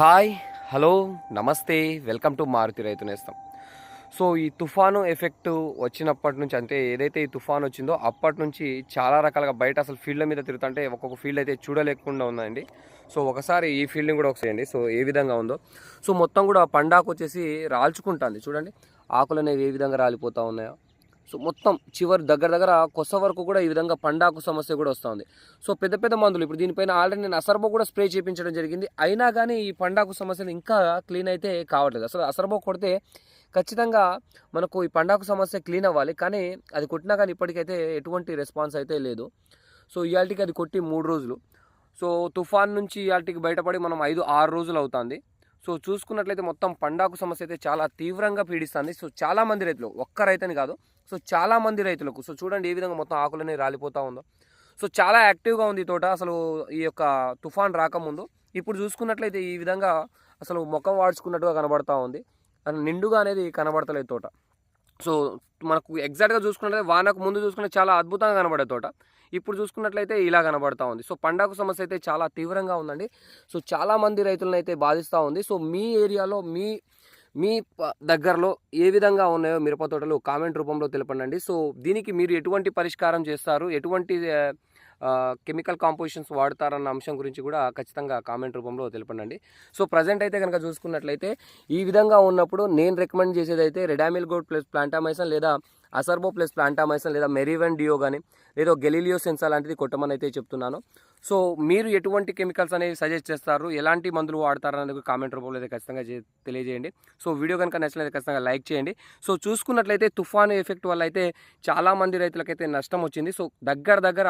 Hi hello నమస్తే welcome to Maruthi Raithu Nestham. So ఈ తుఫాను ఎఫెక్ట్ వచ్చినప్పటి నుంచి అంటే ఏదైతే ఈ తుఫాన్ వచ్చిందో అప్పటి నుంచి చాలా రకాలుగా బయట అసలు ఫీల్డ్ల మీద తిరుగుతుంటే ఒక్కొక్క ఫీల్డ్ అయితే చూడలేకుండా ఉందండి. సో ఒకసారి ఈ ఫీల్డ్ని కూడా ఒకసారి సో ఏ విధంగా ఉందో. సో మొత్తం కూడా పండాకు వచ్చేసి రాల్చుకుంటుంది. చూడండి ఆకులు అనేవి ఏ విధంగా రాలిపోతూ ఉన్నాయో. సో మొత్తం చివరి దగ్గర దగ్గర కొస వరకు కూడా ఈ విధంగా పండాకు సమస్య కూడా వస్తుంది. సో పెద్ద పెద్ద మందులు ఇప్పుడు దీనిపైన ఆల్రెడీ నేను అసర్బో కూడా స్ప్రే చేయించడం జరిగింది. అయినా కానీ ఈ పండాకు సమస్యలు ఇంకా క్లీన్ అయితే కావట్లేదు. అసలు అసర్బో కొడితే ఖచ్చితంగా మనకు ఈ పండాకు సమస్య క్లీన్ అవ్వాలి. కానీ అది కొట్టినా కానీ ఇప్పటికైతే ఎటువంటి రెస్పాన్స్ అయితే లేదు. సో ఇవాళకి అది కొట్టి మూడు రోజులు. సో తుఫాన్ నుంచి ఇవాళకి బయటపడి మనం ఐదు ఆరు రోజులు అవుతుంది. సో చూసుకున్నట్లయితే మొత్తం పండాకు సమస్య అయితే చాలా తీవ్రంగా పీడిస్తుంది. సో చాలా మంది రైతులు ఒక్క రైతని కాదు సో చాలా మంది రైతులకు సో చూడండి ఏ విధంగా మొత్తం ఆకులనే రాలిపోతూ ఉందో. సో చాలా యాక్టివ్గా ఉంది తోట అసలు ఈ యొక్క తుఫాన్ రాకముందు. ఇప్పుడు చూసుకున్నట్లయితే ఈ విధంగా అసలు ముఖం వాడుచుకున్నట్టుగా కనబడతా ఉంది. నిండుగా అనేది కనబడతలేదు తోట. సో మనకు ఎగ్జాక్ట్గా చూసుకున్నట్లయితే వానకు ముందు చూసుకుంటే చాలా అద్భుతంగా కనబడే తోట. ఇప్పుడు చూసుకున్నట్లయితే ఇలా కనబడతా ఉంది. సో పండాకు సమస్య అయితే చాలా తీవ్రంగా ఉందండి. సో చాలామంది రైతులను అయితే బాధిస్తూ ఉంది. సో మీ ఏరియాలో మీ మీ దగ్గరలో ఏ విధంగా ఉన్నాయో మిరప తోటలు కామెంట్ రూపంలో తెలపండి సో దీనికి మీరు ఎటువంటి పరిష్కారం చేస్తారు? ఎటువంటి కెమికల్ కాంపోజిషన్స్ వాడతారన్న అంశం గురించి కూడా ఖచ్చితంగా కామెంట్ రూపంలో తెలపండి సో ప్రజెంట్ అయితే కనుక చూసుకున్నట్లయితే ఈ విధంగా ఉన్నప్పుడు నేను రికమెండ్ చేసేది అయితే రెడామిల్ గోడ్ ప్లస్ ప్లాంటామైసన్ లేదా అసర్బో ప్లస్ ప్లాంటామైసన్ లేదా మెరీవెన్ డియో కానీ లేదా గెలీలియో సెన్సా లాంటిది కొట్టమని అయితే చెప్తున్నాను. సో మీరు ఎటువంటి కెమికల్స్ అనేవి సజెస్ట్ చేస్తారు? ఎలాంటి మందులు వాడతారు అనేది కామెంట్ రూపంలో అయితే ఖచ్చితంగా తెలియజేయండి. సో వీడియో కనుక నచ్చినట్లయితే ఖచ్చితంగా లైక్ చేయండి. సో చూసుకున్నట్లయితే తుఫాను ఎఫెక్ట్ వల్ల అయితే చాలామంది రైతులకైతే నష్టం వచ్చింది. సో దగ్గర దగ్గర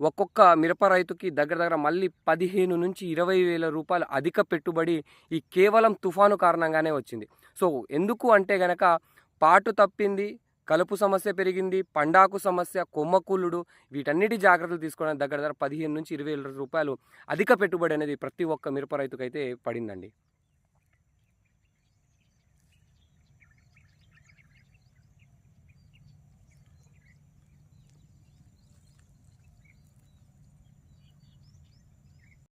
ఒక్కొక్క మిరప రైతుకి దగ్గర దగ్గర మళ్ళీ పదిహేను నుంచి ఇరవై వేల రూపాయలు అధిక పెట్టుబడి ఈ కేవలం తుఫాను కారణంగానే వచ్చింది. సో ఎందుకు అంటే గనక పాటు తప్పింది కలుపు సమస్య పెరిగింది పండాకు సమస్య కొమ్మకూలుడు వీటన్నిటి జాగ్రత్తలు తీసుకోవడానికి దగ్గర దగ్గర పదిహేను నుంచి ఇరవై వేల రూపాయలు అధిక పెట్టుబడి అనేది ప్రతి ఒక్క మిరప రైతుకైతే పడిందండి.